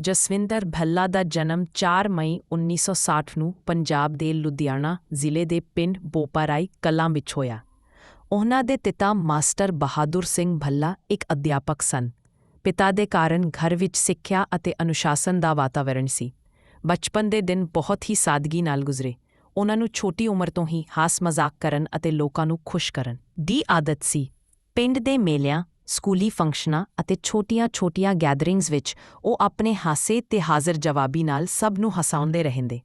ਜਸਵਿੰਦਰ ਭੱਲਾ ਦਾ ਜਨਮ 4 ਮਈ 1960 ਨੂੰ ਪੰਜਾਬ ਦੇ ਲੁਧਿਆਣਾ ਜ਼ਿਲ੍ਹੇ ਦੇ ਪਿੰਡ ਬੋਪਾਰਾਈ ਕਲਾਂ ਵਿੱਚ ਹੋਇਆ। ਉਹਨਾਂ ਦੇ ਪਿਤਾ ਮਾਸਟਰ ਬਹਾਦਰ ਸਿੰਘ ਭੱਲਾ ਇੱਕ ਅਧਿਆਪਕ ਸਨ। ਪਿਤਾ ਦੇ ਕਾਰਨ ਘਰ ਵਿੱਚ ਸਿੱਖਿਆ ਅਤੇ ਅਨੁਸ਼ਾਸਨ ਦਾ ਵਾਤਾਵਰਣ ਸੀ। ਬਚਪਨ ਦੇ ਦਿਨ ਬਹੁਤ ਹੀ ਸਾਦਗੀ ਨਾਲ ਗੁਜ਼ਰੇ। ਉਹਨਾਂ ਨੂੰ ਛੋਟੀ ਉਮਰ ਤੋਂ ਹੀ ਹਾਸ ਮਜ਼ਾਕ ਕਰਨ ਅਤੇ ਲੋਕਾਂ ਨੂੰ ਖੁਸ਼ ਕਰਨ ਦੀ ਆਦਤ ਸੀ। ਪਿੰਡ ਦੇ ਮੇਲਿਆਂ, ਸਕੂਲੀ ਫੰਕਸ਼ਨਾਂ ਅਤੇ ਛੋਟੀਆਂ-ਛੋਟੀਆਂ ਗੈਦਰਿੰਗਜ਼ ਵਿੱਚ ਉਹ ਆਪਣੇ ਹਾਸੇ ਤੇ ਹਾਜ਼ਰ ਜਵਾਬੀ ਨਾਲ ਸਭ ਨੂੰ ਹਸਾਉਂਦੇ ਰਹਿੰਦੇ।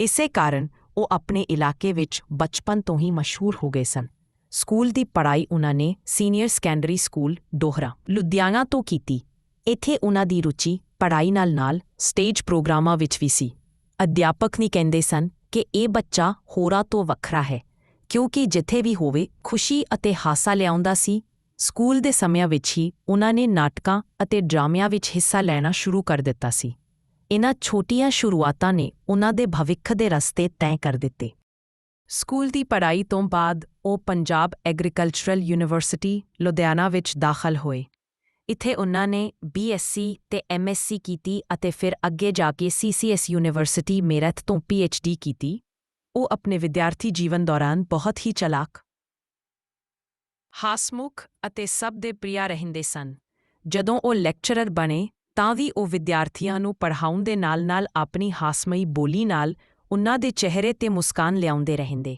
ਇਸੇ ਕਾਰਨ ਉਹ ਆਪਣੇ ਇਲਾਕੇ ਵਿੱਚ ਬਚਪਨ ਤੋਂ ਹੀ ਮਸ਼ਹੂਰ ਹੋ ਗਏ ਸਨ। ਸਕੂਲ ਦੀ ਪੜ੍ਹਾਈ ਉਹਨਾਂ ਨੇ senior secondary school Dohra, Ludhiana ਤੋਂ ਕੀਤੀ। ਇੱਥੇ ਉਹਨਾਂ ਦੀ ਰੁਚੀ ਪੜ੍ਹਾਈ ਨਾਲ-ਨਾਲ ਸਟੇਜ ਪ੍ਰੋਗਰਾਮਾਂ ਵਿੱਚ ਵੀ ਸੀ। ਅਧਿਆਪਕ ਵੀ ਕਹਿੰਦੇ ਸਨ ਕਿ ਇਹ ਬੱਚਾ ਹੋਰਾਂ ਤੋਂ ਵੱਖਰਾ ਹੈ ਕਿਉਂਕਿ ਜਿੱਥੇ ਵੀ ਹੋਵੇ ਖੁਸ਼ੀ ਅਤੇ ਹਾਸਾ ਲਿਆਉਂਦਾ ਸੀ। ਸਕੂਲ ਦੇ ਸਮਿਆਂ ਵਿੱਚ ਹੀ ਉਹਨਾਂ ਨੇ ਨਾਟਕਾਂ ਅਤੇ ਡਰਾਮਿਆਂ ਵਿੱਚ ਹਿੱਸਾ ਲੈਣਾ ਸ਼ੁਰੂ ਕਰ ਦਿੱਤਾ ਸੀ। ਇਨ੍ਹਾਂ ਛੋਟੀਆਂ ਸ਼ੁਰੂਆਤਾਂ ਨੇ ਉਹਨਾਂ ਦੇ ਭਵਿੱਖ ਦੇ ਰਸਤੇ ਤੈਅ ਕਰ ਦਿੱਤੇ। ਸਕੂਲ ਦੀ ਪੜ੍ਹਾਈ ਤੋਂ ਬਾਅਦ ਉਹ ਪੰਜਾਬ ਐਗਰੀਕਲਚਰਲ ਯੂਨੀਵਰਸਿਟੀ, ਲੁਧਿਆਣਾ ਵਿੱਚ ਦਾਖਲ ਹੋਏ। ਇੱਥੇ ਉਹਨਾਂ ਨੇ ਬੀਐਸਸੀ ਤੇ ਐਮਐਸਸੀ ਕੀਤੀ ਅਤੇ ਫਿਰ ਅੱਗੇ ਜਾ ਕੇ ਸੀਸੀਐਸ ਯੂਨੀਵਰਸਿਟੀ ਮੇਰਠ ਤੋਂ ਪੀਐਚਡੀ ਕੀਤੀ। ਉਹ ਆਪਣੇ ਵਿਦਿਆਰਥੀ ਜੀਵਨ ਦੌਰਾਨ ਬਹੁਤ ਹੀ ਚਲਾਕ, ਹਾਸਮੁਖ ਅਤੇ ਸਭ ਦੇ ਪ੍ਰਿਆ ਰਹਿੰਦੇ ਸਨ। ਜਦੋਂ ਉਹ ਲੈਕਚਰਰ ਬਣੇ, ਤਾਂ ਵੀ ਉਹ ਵਿਦਿਆਰਥੀਆਂ ਨੂੰ ਪੜ੍ਹਾਉਣ ਦੇ ਨਾਲ-ਨਾਲ ਆਪਣੀ ਹਾਸਮਈ ਬੋਲੀ ਨਾਲ ਉਨ੍ਹਾਂ ਦੇ ਚਿਹਰੇ ਤੇ ਮੁਸਕਾਨ ਲਿਆਉਂਦੇ ਰਹਿੰਦੇ।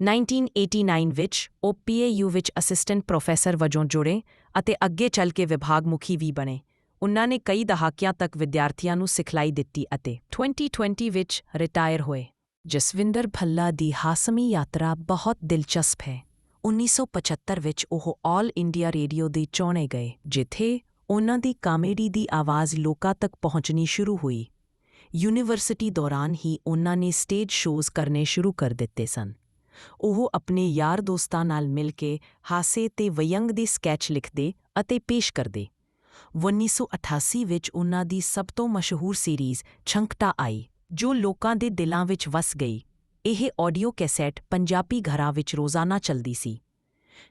1989 ਵਿੱਚ ਉਹ ਪੀਏਯੂ ਵਿੱਚ ਅਸਿਸਟੈਂਟ ਪ੍ਰੋਫੈਸਰ ਵਜੋਂ ਜੁੜੇ ਅਤੇ ਅੱਗੇ ਚੱਲ ਕੇ ਵਿਭਾਗ ਮੁਖੀ ਵੀ ਬਣੇ। ਉਨ੍ਹਾਂ ਨੇ ਕਈ ਦਹਾਕਿਆਂ ਤੱਕ ਵਿਦਿਆਰਥੀਆਂ ਨੂੰ ਸਿਖਲਾਈ ਦਿੱਤੀ ਅਤੇ 2020 ਵਿੱਚ ਰਿਟਾਇਰ ਹੋਏ। ਜਸਵਿੰਦਰ ਭੱਲਾ ਦੀ ਹਾਸਮੀ ਯਾਤਰਾ ਬਹੁਤ ਦਿਲਚਸਪ ਹੈ। 1975 ਵਿੱਚ ਉਹ ਆਲ ਇੰਡੀਆ ਰੇਡੀਓ ਦੇ ਚੁਣੇ ਗਏ, ਜਿੱਥੇ ਉਹਨਾਂ ਦੀ ਕਾਮੇਡੀ ਦੀ ਆਵਾਜ਼ ਲੋਕਾਂ ਤੱਕ ਪਹੁੰਚਣੀ ਸ਼ੁਰੂ ਹੋਈ। ਯੂਨੀਵਰਸਿਟੀ ਦੌਰਾਨ ਹੀ ਉਨ੍ਹਾਂ ਨੇ ਸਟੇਜ ਸ਼ੋਜ਼ ਕਰਨੇ ਸ਼ੁਰੂ ਕਰ ਦਿੱਤੇ ਸਨ। ਉਹ ਆਪਣੇ ਯਾਰ ਦੋਸਤਾਂ ਨਾਲ ਮਿਲ ਕੇ ਹਾਸੇ ਤੇ ਵਿਅੰਗ ਦੇ ਸਕੈਚ ਲਿਖਦੇ ਅਤੇ ਪੇਸ਼ ਕਰਦੇ। 1988 ਵਿੱਚ ਉਹਨਾਂ ਦੀ ਸਭ ਤੋਂ ਮਸ਼ਹੂਰ ਸੀਰੀਜ਼ ਛੰਕਟਾ ਆਈ, ਜੋ ਲੋਕਾਂ ਦੇ ਦਿਲਾਂ ਵਿੱਚ ਵਸ ਗਈ। ਇਹ ਆਡੀਓ ਕੈਸੇਟ ਪੰਜਾਬੀ ਘਰਾਂ ਵਿੱਚ ਰੋਜ਼ਾਨਾ ਚੱਲਦੀ ਸੀ।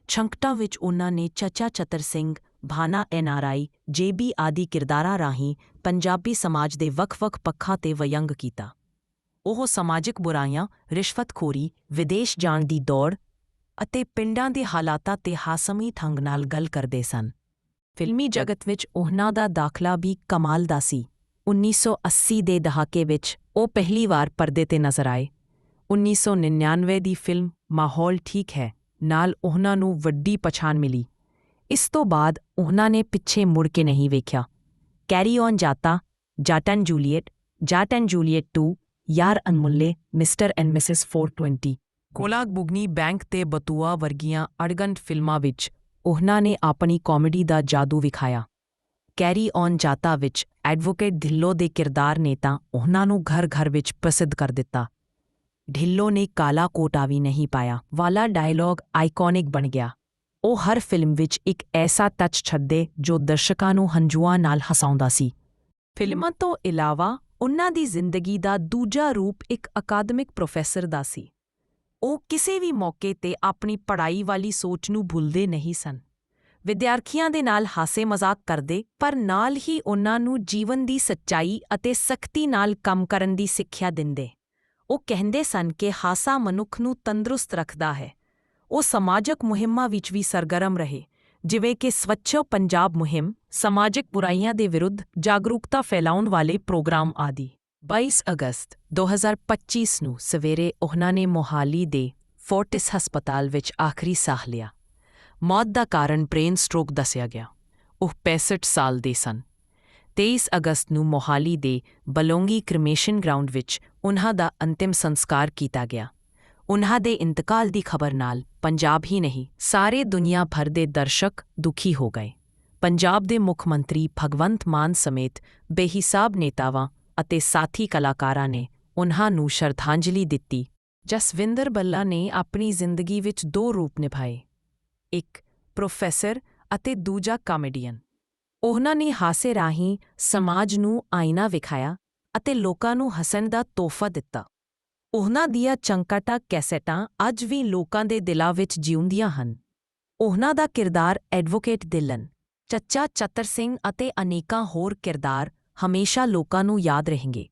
ਛੰਕਟਾਂ ਵਿੱਚ ਉਨ੍ਹਾਂ ਨੇ ਚੱਚਾ ਚਤਰ ਸਿੰਘ, ਭਾਨਾ ਐਨਆਰਆਈ, ਜੇਬੀ ਆਦਿ ਕਿਰਦਾਰਾਂ ਰਾਹੀਂ ਪੰਜਾਬੀ ਸਮਾਜ ਦੇ ਵੱਖ-ਵੱਖ ਪੱਖਾਂ ਤੇ ਵਿਅੰਗ ਕੀਤਾ। ਉਹ ਸਮਾਜਿਕ ਬੁਰਾਈਆਂ, ਰਿਸ਼ਵਤਖੋਰੀ, ਵਿਦੇਸ਼ ਜਾਣ ਦੀ ਦੌੜ ਅਤੇ ਪਿੰਡਾਂ ਦੇ ਹਾਲਾਤਾਂ ਤੇ ਹਾਸਮੀ ਢੰਗ ਨਾਲ ਗੱਲ ਕਰਦੇ ਸਨ। ਫਿਲਮੀ ਜਗਤ ਵਿੱਚ ਉਹਨਾਂ ਦਾ ਦਾਖਲਾ ਵੀ ਕਮਾਲ ਦਾ ਸੀ। 1980 ਦੇ ਦਹਾਕੇ ਵਿੱਚ ਉਹ ਪਹਿਲੀ ਵਾਰ ਪਰਦੇ ਤੇ ਨਜ਼ਰ ਆਏ। 1999 ਦੀ ਫਿਲਮ ਮਾਹੌਲ ਠੀਕ ਹੈ ਨਾਲ ਉਹਨਾਂ ਨੂੰ ਵੱਡੀ ਪਛਾਣ ਮਿਲੀ। ਇਸ ਤੋਂ ਬਾਅਦ ਉਹਨਾਂ ਨੇ ਪਿੱਛੇ ਮੁੜ ਕੇ ਨਹੀਂ ਵੇਖਿਆ। Carry on Jatta, Jatt and Juliet, Jatt and Juliet 2, Yaar Anmulle, mister and missus 420, Gollak Bugni bank Te Batua ਵਰਗੀਆਂ ਅੜਗੰਡ ਫਿਲਮਾਂ ਵਿੱਚ ਉਹਨਾਂ ਨੇ ਆਪਣੀ ਕਾਮੇਡੀ ਦਾ ਜਾਦੂ ਵਿਖਾਇਆ। ਕੈਰੀ ਔਨ ਜਾਤਾ ਵਿੱਚ ਐਡਵੋਕੇਟ ਢਿੱਲੋ ਦੇ ਕਿਰਦਾਰ ਨੇ ਤਾਂ ਉਹਨਾਂ ਨੂੰ ਘਰ-ਘਰ ਵਿੱਚ ਪ੍ਰਸਿੱਧ ਕਰ ਦਿੱਤਾ। ਢਿੱਲੋਂ ਨੇ ਕਾਲਾ ਕੋਟਾ ਵੀ ਨਹੀਂ ਪਾਇਆ ਵਾਲਾ ਡਾਇਲੌਗ ਆਈਕੋਨਿਕ ਬਣ ਗਿਆ। ਉਹ ਹਰ ਫਿਲਮ ਵਿੱਚ ਇੱਕ ਐਸਾ ਟੱਚ ਛੱਡੇ ਜੋ ਦਰਸ਼ਕਾਂ ਨੂੰ ਹੰਝੂਆਂ ਨਾਲ ਹਸਾਉਂਦਾ ਸੀ। ਫਿਲਮਾਂ ਤੋਂ ਇਲਾਵਾ ਉਹਨਾਂ ਦੀ ਜ਼ਿੰਦਗੀ ਦਾ ਦੂਜਾ ਰੂਪ ਇੱਕ ਅਕਾਦਮਿਕ ਪ੍ਰੋਫੈਸਰ ਦਾ ਸੀ। ਉਹ ਕਿਸੇ ਵੀ ਮੌਕੇ ਤੇ ਆਪਣੀ ਪੜ੍ਹਾਈ ਵਾਲੀ ਸੋਚ ਨੂੰ ਭੁੱਲਦੇ ਨਹੀਂ ਸਨ। ਵਿਦਿਆਰਥੀਆਂ ਦੇ ਨਾਲ ਹਾਸੇ ਮਜ਼ਾਕ ਕਰਦੇ, ਪਰ ਨਾਲ ਹੀ ਉਹਨਾਂ ਨੂੰ ਜੀਵਨ ਦੀ ਸੱਚਾਈ ਅਤੇ ਸਖਤੀ ਨਾਲ ਕੰਮ ਕਰਨ ਦੀ ਸਿੱਖਿਆ ਦਿੰਦੇ। ਉਹ ਕਹਿੰਦੇ ਸਨ ਕਿ ਹਾਸਾ ਮਨੁੱਖ ਨੂੰ ਤੰਦਰੁਸਤ ਰੱਖਦਾ ਹੈ। ਉਹ ਸਮਾਜਿਕ ਮੁਹਿੰਮਾਂ ਵਿੱਚ ਵੀ ਸਰਗਰਮ ਰਹੇ ਜਿਵੇਂ ਕਿ ਸਵੱਛ ਪੰਜਾਬ ਮੁਹਿੰਮ, ਸਮਾਜਿਕ ਬੁਰਾਈਆਂ ਦੇ ਵਿਰੁੱਧ ਜਾਗਰੂਕਤਾ ਫੈਲਾਉਣ ਵਾਲੇ ਪ੍ਰੋਗਰਾਮ ਆਦਿ। 22 ਅਗਸਤ 2025 ਨੂੰ ਸਵੇਰੇ ਉਹਨਾਂ ਨੇ ਮੋਹਾਲੀ ਦੇ ਫੋਰਟਿਸ ਹਸਪਤਾਲ ਵਿੱਚ ਆਖਰੀ ਸਾਹ ਲਿਆ। ਮੌਤ ਦਾ ਕਾਰਨ ਬ੍ਰੇਨ ਸਟ੍ਰੋਕ ਦੱਸਿਆ ਗਿਆ। ਉਹ 65 ਸਾਲ ਦੇ ਸਨ। 23 ਅਗਸਤ ਨੂੰ ਮੋਹਾਲੀ ਦੇ ਬਲੌਂਗੀ ਕ੍ਰਿਮੇਸ਼ਨ ਗਰਾਊਂਡ ਵਿੱਚ ਉਨ੍ਹਾਂ ਦਾ ਅੰਤਿਮ ਸੰਸਕਾਰ ਕੀਤਾ ਗਿਆ। ਉਨ੍ਹਾਂ ਦੇ ਇੰਤਕਾਲ ਦੀ ਖਬਰ ਨਾਲ ਪੰਜਾਬ ਹੀ ਨਹੀਂ, ਸਾਰੇ ਦੁਨੀਆ ਭਰ ਦੇ ਦਰਸ਼ਕ ਦੁਖੀ ਹੋ ਗਏ। ਪੰਜਾਬ ਦੇ ਮੁੱਖ ਮੰਤਰੀ ਭਗਵੰਤ ਮਾਨ ਸਮੇਤ ਬੇਹਿਸਾਬ ਨੇਤਾਵਾਂ ਅਤੇ ਸਾਥੀ ਕਲਾਕਾਰਾਂ ਨੇ ਉਨ੍ਹਾਂ ਨੂੰ ਸ਼ਰਧਾਂਜਲੀ ਦਿੱਤੀ। ਜਸਵਿੰਦਰ ਬੱਲਾ ਨੇ ਆਪਣੀ ਜ਼ਿੰਦਗੀ ਵਿੱਚ ਦੋ ਰੂਪ ਨਿਭਾਏ। ਇੱਕ, ਪ੍ਰੋਫੈਸਰ ਅਤੇ ਦੂਜਾ ਕਾਮੇਡੀਅਨ। ਉਹਨਾਂ ਨੇ ਹਾਸੇ ਰਾਹੀਂ ਸਮਾਜ ਨੂੰ ਆਈਨਾ ਵਿਖਾਇਆ ਅਤੇ ਲੋਕਾਂ ਨੂੰ ਹੱਸਣ ਦਾ ਤੋਹਫ਼ਾ ਦਿੱਤਾ। ਉਹਨਾਂ ਦੀਆਂ ਚੰਕਾਟਾ ਕੈਸੇਟਾਂ ਅੱਜ ਵੀ ਲੋਕਾਂ ਦੇ ਦਿਲਾਂ ਵਿੱਚ ਜਿਉਂਦੀਆਂ ਹਨ। ਉਹਨਾਂ ਦਾ ਕਿਰਦਾਰ ਐਡਵੋਕੇਟ ਦਿਲਨ, ਚੱਚਾ ਚਤਰ ਸਿੰਘ ਅਤੇ ਅਨੇਕਾਂ ਹੋਰ ਕਿਰਦਾਰ ਹਮੇਸ਼ਾ ਲੋਕਾਂ ਨੂੰ ਯਾਦ ਰਹਿਣਗੇ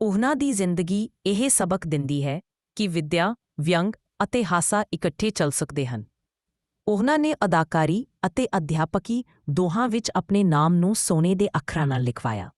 ਉਹਨਾਂ ਦੀ ਜ਼ਿੰਦਗੀ ਇਹ ਸਬਕ ਦਿੰਦੀ ਹੈ ਕਿ ਵਿਦਿਆ ਵਿਅੰਗ ਅਤੇ ਹਾਸਾ ਇਕੱਠੇ ਚੱਲ ਸਕਦੇ ਹਨ ਉਹਨਾਂ ਨੇ ਅਦਾਕਾਰੀ ਅਤੇ ਅਧਿਆਪਕੀ ਦੋਹਾਂ ਵਿੱਚ ਆਪਣੇ ਨਾਮ ਨੂੰ ਸੋਨੇ ਦੇ ਅੱਖਰਾਂ ਨਾਲ ਲਿਖਵਾਇਆ।